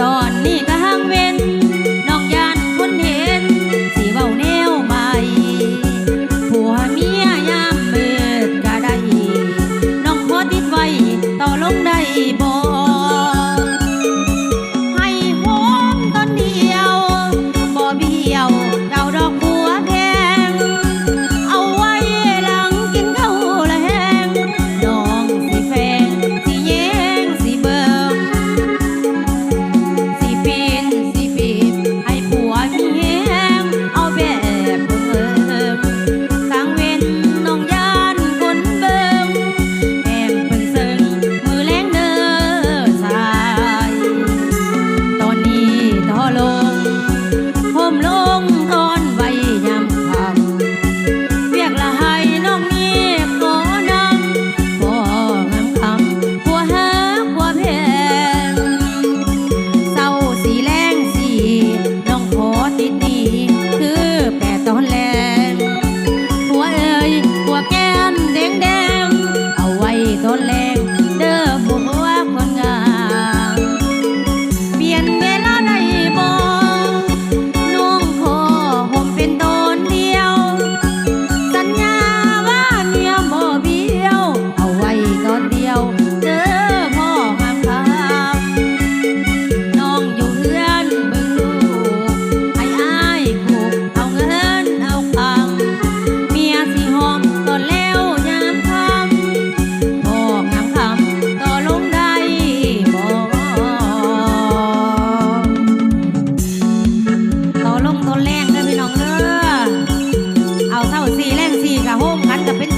ตอนนี้ก็ห่งเว้นน้องยานคนเห็น สีเบาแนวใหผัวเมียยามเบิดก็ได้น้องขอติดไว้ต่อลงได้บอก ผ้าห่มกันก็เป็น